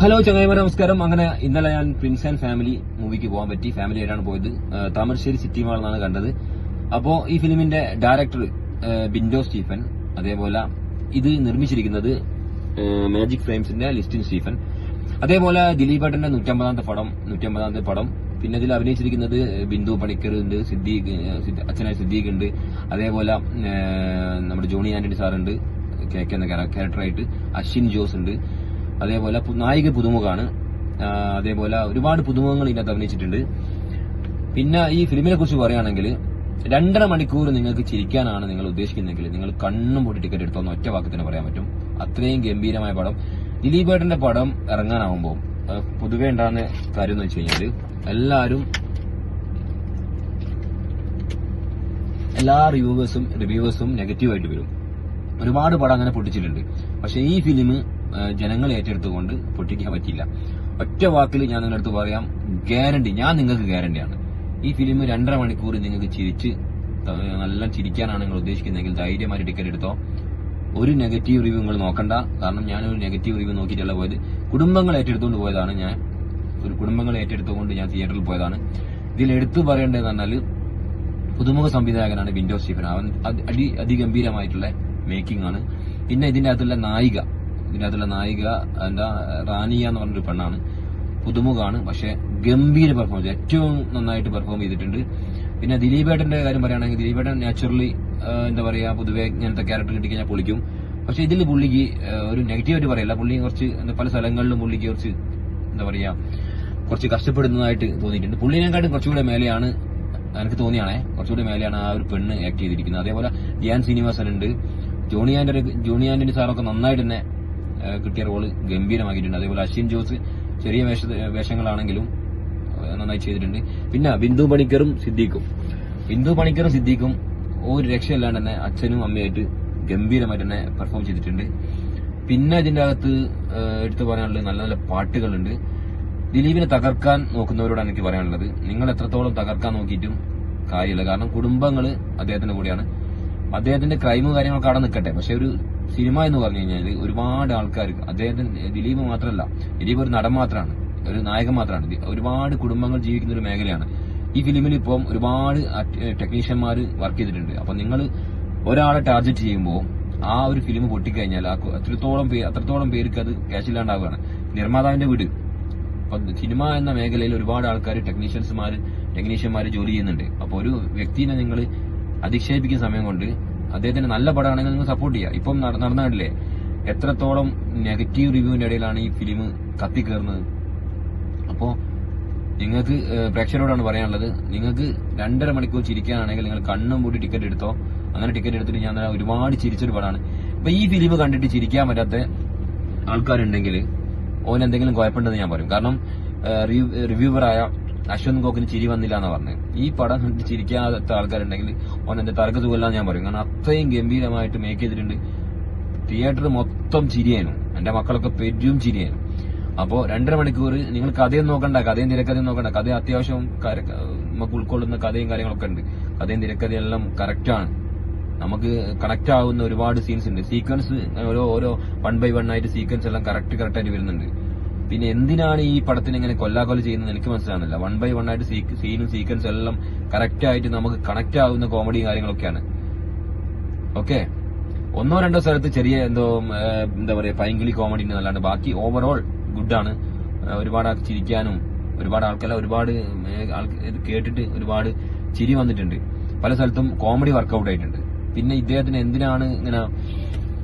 Hello ചങ്ങായിമാരെ നമസ്കാരം. അങ്ങനെ ഇന്നലെ ഞാൻ പ്രിൻസ് ആൻഡ് ഫാമിലി മൂവിക്ക് പോകാൻ പറ്റി. ഫാമിലി ആയിട്ടാണ് പോയത്. താമരശ്ശേരി സിറ്റി എന്നാണ് കണ്ടത്. അപ്പോ ഈ ഫിലിമിന്റെ ഡയറക്ടർ ബിൻഡോ സ്റ്റീഫൻ അതേപോലെ ഇത് നിർമ്മിച്ചിരിക്കുന്നത് മാജിക് ഫ്രെയിംസിന്റെ ലിസ്റ്റിൻ സ്റ്റീഫൻ. അതേപോലെ ദിലീപേട്ടന്റെ നൂറ്റമ്പതാമത്തെ പടം നൂറ്റമ്പതാമത്തെ പടം. പിന്നെ ഇതിൽ അഭിനയിച്ചിരിക്കുന്നത് ബിന്ദു പണിക്കർ ഉണ്ട് സിദ്ദീഖ് അച്ഛനായ സിദ്ദീഖ് ഉണ്ട് അതേപോലെ നമ്മുടെ ജോണി ആന്റണി സാറുണ്ട് കെ കെ എന്ന ക്യാരക്ടറായിട്ട് അശ്വിൻ ജോസ് ഉണ്ട്. അതേപോലെ നായിക പുതുമുഖാണ്. അതേപോലെ ഒരുപാട് പുതുമുഖങ്ങൾ ഇതിനകത്ത് അഭിനയിച്ചിട്ടുണ്ട്. പിന്നെ ഈ ഫിലിമിനെ കുറിച്ച് പറയുകയാണെങ്കിൽ രണ്ടര മണിക്കൂർ നിങ്ങൾക്ക് ചിരിക്കാനാണ് നിങ്ങൾ ഉദ്ദേശിക്കുന്നതെങ്കിൽ നിങ്ങൾ കണ്ണും പൊട്ടി ടിക്കറ്റ് എടുത്തോന്ന് ഒറ്റ വാക്ക് തന്നെ പറയാൻ പറ്റും. അത്രയും ഗംഭീരമായ പടം. ദിലീപേട്ടന്റെ പടം ഇറങ്ങാനാവുമ്പോൾ പൊതുവെ ഉണ്ടാകുന്ന കാര്യം എന്ന് വെച്ച് കഴിഞ്ഞാൽ എല്ലാവരും എല്ലാ റിവ്യൂവേഴ്സും റിവ്യൂവേഴ്സും നെഗറ്റീവായിട്ട് വരും. ഒരുപാട് പടം അങ്ങനെ പൊട്ടിച്ചിട്ടുണ്ട്. പക്ഷെ ഈ ഫിലിം ജനങ്ങൾ ഏറ്റെടുത്തുകൊണ്ട് പൊട്ടിക്കാൻ പറ്റിയില്ല. ഒറ്റ വാക്കിൽ ഞാൻ നിങ്ങളുടെ അടുത്ത് പറയാം ഗ്യാരണ്ടി ഞാൻ നിങ്ങൾക്ക് ഗ്യാരണ്ടിയാണ്. ഈ ഫിലിം രണ്ടര മണിക്കൂർ നിങ്ങൾക്ക് ചിരിച്ച് നല്ല ചിരിക്കാനാണ് നിങ്ങൾ ഉദ്ദേശിക്കുന്നതെങ്കിൽ ധൈര്യമായിട്ട് ടിക്കറ്റ് എടുത്തോ. ഒരു നെഗറ്റീവ് റിവ്യൂ നിങ്ങൾ നോക്കണ്ട. കാരണം ഞാൻ ഒരു നെഗറ്റീവ് റിവ്യൂ നോക്കിയിട്ടല്ല പോയത്. കുടുംബങ്ങൾ ഏറ്റെടുത്തുകൊണ്ട് പോയതാണ് ഞാൻ. ഒരു കുടുംബങ്ങൾ ഏറ്റെടുത്തുകൊണ്ട് ഞാൻ തിയേറ്ററിൽ പോയതാണ്. ഇതിൽ എടുത്തു പറയേണ്ടതെന്ന് പറഞ്ഞാൽ പുതുമുഖ സംവിധായകനാണ് വിൻഡോ സ്റ്റീഫൻ. അവൻ അതി അതിഗംഭീരമായിട്ടുള്ള മേക്കിംഗ് ആണ്. പിന്നെ ഇതിന്റെ അകത്തുള്ള നായിക ഇതിന്റെ അകത്തുള്ള നായിക എന്താ റാനിയ എന്ന് പറഞ്ഞൊരു പെണ്ണാണ്. പുതുമുഖാണ് പക്ഷെ ഗംഭീര പെർഫോമൻസ് ഏറ്റവും നന്നായിട്ട് പെർഫോം ചെയ്തിട്ടുണ്ട്. പിന്നെ ദിലീപേട്ടന്റെ കാര്യം പറയുകയാണെങ്കിൽ ദിലീപേട്ടൻ നാച്ചുറലി എന്താ പറയാ പൊതുവെ ഇങ്ങനത്തെ ക്യാരക്ടർ കിട്ടിക്കഴിഞ്ഞാൽ പൊളിക്കും. പക്ഷെ ഇതിൽ പുള്ളിക്ക് ഒരു നെഗറ്റീവായിട്ട് പറയില്ല. പുള്ളി കുറച്ച് പല സ്ഥലങ്ങളിലും പുള്ളിക്ക് കുറച്ച് എന്താ പറയാ കുറച്ച് കഷ്ടപ്പെടുന്നതായിട്ട് തോന്നിയിട്ടുണ്ട്. പുള്ളിനെക്കാട്ടും കുറച്ചുകൂടെ മേലെയാണ് എനിക്ക് തോന്നിയാണേ കുറച്ചുകൂടി മേലെയാണ് ആ ഒരു പെണ്ണ് ആക്ട് ചെയ്തിരിക്കുന്നത്. അതേപോലെ ധ്യാൻ ശ്രീനിവാസൻ ഉണ്ട് ജോണി ആന്റണി ജോണി ആന്റണി സാറൊക്കെ നന്നായിട്ട് തന്നെ കിട്ടിയ റോൾ ഗംഭീരമാക്കിയിട്ടുണ്ട്. അതേപോലെ അശ്വിൻ ജോസ് ചെറിയ വേഷ വേഷങ്ങളാണെങ്കിലും നന്നായി ചെയ്തിട്ടുണ്ട്. പിന്നെ ബിന്ദു പണിക്കറും സിദ്ദീഖും. ബിന്ദു പണിക്കറും സിദ്ദീഖും ഒരു രക്ഷയില്ലാണ്ട് തന്നെ അച്ഛനും അമ്മയായിട്ട് ഗംഭീരമായിട്ട് തന്നെ പെർഫോം ചെയ്തിട്ടുണ്ട്. പിന്നെ ഇതിന്റെ അകത്ത് എടുത്തു പറയാനുള്ളത് നല്ല നല്ല പാട്ടുകളുണ്ട്. ദിലീപിനെ തകർക്കാൻ നോക്കുന്നവരോടാണ് എനിക്ക് പറയാനുള്ളത്. നിങ്ങൾ എത്രത്തോളം തകർക്കാൻ നോക്കിയിട്ടും കാര്യമില്ല. കാരണം കുടുംബങ്ങൾ അദ്ദേഹത്തിന്റെ കൂടെയാണ്. അദ്ദേഹത്തിന്റെ ക്രൈമും കാര്യങ്ങളൊക്കെ അവിടെ നിൽക്കട്ടെ. പക്ഷെ ഒരു സിനിമ എന്ന് പറഞ്ഞു കഴിഞ്ഞാൽ ഒരുപാട് ആൾക്കാർ അദ്ദേഹത്തിന് ദിലീപ് മാത്രമല്ല ദിലീപ് ഒരു നടൻ മാത്രമാണ് ഒരു നായകൻ മാത്രമാണ്. ഒരുപാട് കുടുംബങ്ങൾ ജീവിക്കുന്ന ഒരു മേഖലയാണ്. ഈ ഫിലിമിൽ ഇപ്പം ഒരുപാട് ടെക്നീഷ്യന്മാർ വർക്ക് ചെയ്തിട്ടുണ്ട്. അപ്പൊ നിങ്ങൾ ഒരാളെ ടാർഗറ്റ് ചെയ്യുമ്പോൾ ആ ഒരു ഫിലിം പൊട്ടിക്കഴിഞ്ഞാൽ അത്രത്തോളം പേര് അത്രത്തോളം പേർക്ക് അത് ക്യാഷ് ഇല്ലാണ്ടാവുകയാണ്. നിർമ്മാതാവിന്റെ വീട്. അപ്പൊ സിനിമ എന്ന മേഖലയിൽ ഒരുപാട് ആൾക്കാർ ടെക്നീഷ്യൻസ്മാർ ടെക്നീഷ്യന്മാർ ജോലി ചെയ്യുന്നുണ്ട്. അപ്പൊ ഒരു വ്യക്തിനെ നിങ്ങൾ അധിക്ഷേപിക്കുന്ന സമയം കൊണ്ട് അദ്ദേഹത്തിന് നല്ല പടമാണെങ്കിൽ നിങ്ങൾ സപ്പോർട്ട് ചെയ്യുക. ഇപ്പം നട- നടന്ന കണ്ടില്ലേ? എത്രത്തോളം നെഗറ്റീവ് റിവ്യൂവിന്റെ ഇടയിലാണ് ഈ ഫിലിം കത്തിക്കേറുന്നത്. അപ്പോ നിങ്ങൾക്ക് പ്രേക്ഷകരോടാണ് പറയാനുള്ളത്. നിങ്ങൾക്ക് രണ്ടര മണിക്കൂർ ചിരിക്കാനാണെങ്കിൽ നിങ്ങൾ കണ്ണും പൂട്ടി ടിക്കറ്റ് എടുത്തോ. അങ്ങനെ ടിക്കറ്റ് എടുത്തിട്ട് ഞാൻ ഒരുപാട് ചിരിച്ചൊരു പടമാണ്. ഇപ്പൊ ഈ ഫിലിം കണ്ടിട്ട് ചിരിക്കാൻ പറ്റാത്ത ആൾക്കാരുണ്ടെങ്കിൽ ഓൻ എന്തെങ്കിലും കുഴപ്പമുണ്ടെന്ന് ഞാൻ പറയും. കാരണം റിവ്യൂവറായ അശ്വന്ത് ഗോക്കിന് ചിരി വന്നില്ല എന്ന് പറഞ്ഞു. ഈ പടം കണ്ടിട്ട് ചിരിക്കാത്ത ആൾക്കാരുണ്ടെങ്കിൽ ഓൻ എന്റെ തർക്ക സുഖമില്ല ഞാൻ പറയും. കാരണം അത്രയും ഗംഭീരമായിട്ട് മേക്ക് ചെയ്തിട്ടുണ്ട്. തിയേറ്റർ മൊത്തം ചിരിയായിരുന്നു. എന്റെ മക്കളൊക്കെ പെരും ചിരിയായിരുന്നു. അപ്പോ രണ്ടര മണിക്കൂർ നിങ്ങൾ കഥയും നോക്കണ്ട കഥയും തിരക്കഥയും നോക്കണ്ട. കഥ അത്യാവശ്യം നമുക്ക് ഉൾക്കൊള്ളുന്ന കഥയും കാര്യങ്ങളൊക്കെ ഉണ്ട്. കഥയും തിരക്കഥയും എല്ലാം കറക്റ്റാണ് നമുക്ക് കണക്ട് ആവുന്ന ഒരുപാട് സീൻസ് ഉണ്ട്. സീക്വൻസ് ഓരോ ഓരോ വൺ ബൈ വൺ ആയിട്ട് സീക്വൻസ് എല്ലാം കറക്റ്റ് കറക്റ്റ് ആയിട്ട് വരുന്നുണ്ട്. പിന്നെ എന്തിനാണ് ഈ പടത്തിന് ഇങ്ങനെ കൊല്ലാകൊല ചെയ്യുന്നത് എനിക്ക് മനസ്സിലാകുന്നില്ല വൺ ബൈ വൺ ആയിട്ട് സീനും സീക്വൻസ് എല്ലാം കറക്റ്റ് ആയിട്ട് നമുക്ക് കണക്ട് ആവുന്ന കോമഡിയും കാര്യങ്ങളൊക്കെയാണ്. ഓക്കെ ഒന്നോ രണ്ടോ സ്ഥലത്ത് ചെറിയ എന്തോ എന്താ പറയാ പൈങ്കിളി കോമഡി എന്നല്ലാണ്ട് ബാക്കി ഓവറോൾ ഗുഡാണ് ഒരുപാട് ചിരിക്കാനും ഒരുപാട് ആൾക്കാരെ ഒരുപാട് കേട്ടിട്ട് ഒരുപാട് ചിരി വന്നിട്ടുണ്ട്. പല സ്ഥലത്തും കോമഡി വർക്കൗട്ട് ആയിട്ടുണ്ട്. പിന്നെ ഇദ്ദേഹത്തിന് എന്തിനാണ് ഇങ്ങനെ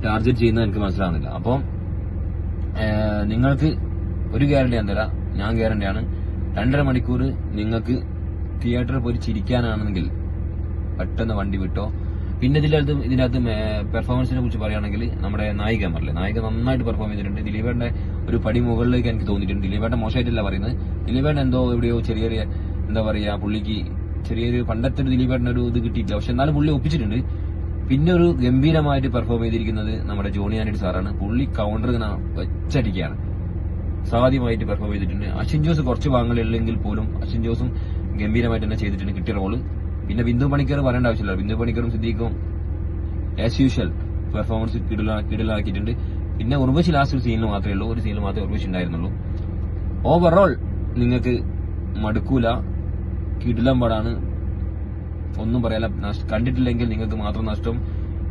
ടാർഗറ്റ് ചെയ്യുന്നത് എനിക്ക് മനസ്സിലാകുന്നില്ല അപ്പം നിങ്ങൾക്ക് ഒരു ഗ്യാരണ്ടി ഞാൻ തരാം ഞാൻ ഗ്യാരണ്ടിയാണ് രണ്ടര മണിക്കൂർ നിങ്ങൾക്ക് തിയേറ്ററിൽ പോയി ചിരിക്കാനാണെങ്കിൽ പെട്ടെന്ന് വണ്ടി വിട്ടോ. പിന്നെ ഇതിനകത്ത് ഇതിനകത്ത് പെർഫോമൻസിനെ കുറിച്ച് പറയുകയാണെങ്കിൽ നമ്മുടെ നായിക മറല്ലേ നായിക നന്നായിട്ട് പെർഫോം ചെയ്തിട്ടുണ്ട്. ദിലീപേട്ടന്റെ ഒരു പടി മുകളിലേക്ക് എനിക്ക് തോന്നിയിട്ടുണ്ട്. ദിലീപേട്ടൻ മോശമായിട്ടല്ല പറയുന്നത്. ദിലീപേട്ടൻ എന്തോ എവിടെയോ ചെറിയ ചെറിയ എന്താ പറയുക പുള്ളിക്ക് ചെറിയൊരു പണ്ടത്തെ ഒരു ദിലീപേട്ടൻ ഒരു ഇത് കിട്ടിയിട്ടില്ല. പക്ഷെ എന്നാലും പുള്ളി ഒപ്പിച്ചിട്ടുണ്ട്. പിന്നെ ഒരു ഗംഭീരമായിട്ട് പെർഫോം ചെയ്തിരിക്കുന്നത് നമ്മുടെ ജോണി ആന്റണി സാറാണ്. പുള്ളി കൗണ്ടർ ഇങ്ങനെ വെച്ചടിക്കുകയാണ്. സാധ്യമായിട്ട് പെർഫോം ചെയ്തിട്ടുണ്ട്. അശ്വിൻ ജോസ് കുറച്ച് ഭാഗങ്ങളിലെങ്കിൽ പോലും അശ്വിൻ ജോസും ഗംഭീരമായിട്ട് തന്നെ ചെയ്തിട്ടുണ്ട് കിട്ടിയ റോൾ പിന്നെ ബിന്ദു പണിക്കർ പറയേണ്ട ആവശ്യമില്ല. ബിന്ദു പണിക്കറും സിദ്ദീഖും ആസ് യൂഷ്വൽ പെർഫോമൻസ് കിടിലാക്കിയിട്ടുണ്ട്. പിന്നെ ഉർവശി ലാസ്റ്റ് ഒരു സീനിൽ മാത്രമേ ഉള്ളൂ. ഒരു സീനിൽ മാത്രമേ ഉർവശി ഉണ്ടായിരുന്നുള്ളൂ. ഓവറോൾ നിങ്ങൾക്ക് മടുക്കൂല. കിടിലം പടാണ്. ഒന്നും പറയാല കണ്ടിട്ടില്ലെങ്കിൽ നിങ്ങൾക്ക് മാത്രം നഷ്ടം.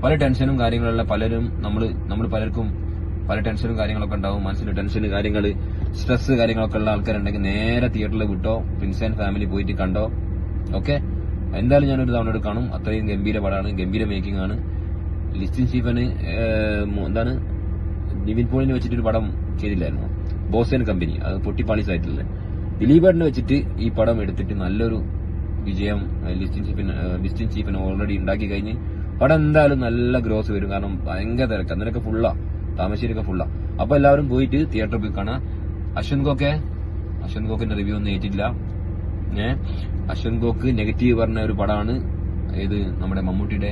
പല ടെൻഷനും കാര്യങ്ങളുള്ള പലരും നമ്മൾ നമ്മൾ പലർക്കും പല ടെൻഷനും കാര്യങ്ങളൊക്കെ ഉണ്ടാവും. മനസ്സിൽ ടെൻഷൻ കാര്യങ്ങൾ സ്ട്രെസ് കാര്യങ്ങളൊക്കെ ഉള്ള ആൾക്കാരുണ്ടെങ്കിൽ നേരെ തിയേറ്ററിൽ വിട്ടോ പ്രിൻസ് ആൻഡ് ഫാമിലി പോയിട്ട് കണ്ടോ? ഓക്കെ എന്തായാലും ഞാനൊരു തവണ എടുത്ത് കാണും. അത്രയും ഗംഭീര പടമാണ് ഗംഭീര മേക്കിംഗ് ആണ്. ലിസ്റ്റിൻ സ്റ്റീഫന് എന്താണ് നിവിൻ പോളിനെ വെച്ചിട്ട് ഒരു പടം ചെയ്തില്ലായിരുന്നു? ബോസൻ കമ്പനി അത് പൊട്ടിപ്പാളി സൈറ്റിലെ ദിലീപേട്ടനെ വെച്ചിട്ട് ഈ പടം എടുത്തിട്ട് നല്ലൊരു വിജയം ലിസ്റ്റിൻ ഏഹ്, ലിസ്റ്റിൻ ചീഫിന് ഓൾറെഡി ഉണ്ടാക്കി കഴിഞ്ഞ് പടം എന്തായാലും നല്ല ഗ്രോസ് വരും. കാരണം ഭയങ്കര തിരക്ക്. അന്നേരൊക്കെ ഫുള്ളാ താമരശ്ശേരിയൊക്കെ ഫുള്ളാ അപ്പൊ എല്ലാവരും പോയിട്ട് തിയേറ്ററിൽ പോയി കാണാം. അശ്വന്ത് ഗോക്കെ അശ്വന്ത് ഗോക്കിന്റെ റിവ്യൂ ഒന്നും ഏറ്റില്ല ഏ? അശ്വന്ത് ഗോക്ക് നെഗറ്റീവ് പറഞ്ഞ ഒരു പടമാണ് ഏത് നമ്മുടെ മമ്മൂട്ടിയുടെ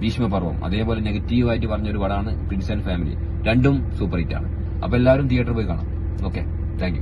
ഭീഷ്മപർവം. അതേപോലെ നെഗറ്റീവായിട്ട് പറഞ്ഞ ഒരു പടമാണ് പ്രിൻസ് ആൻഡ് ഫാമിലി രണ്ടും സൂപ്പർ ഹിറ്റ് ആണ്. അപ്പൊ എല്ലാവരും തിയേറ്ററിൽ പോയി കാണാം. Okay thank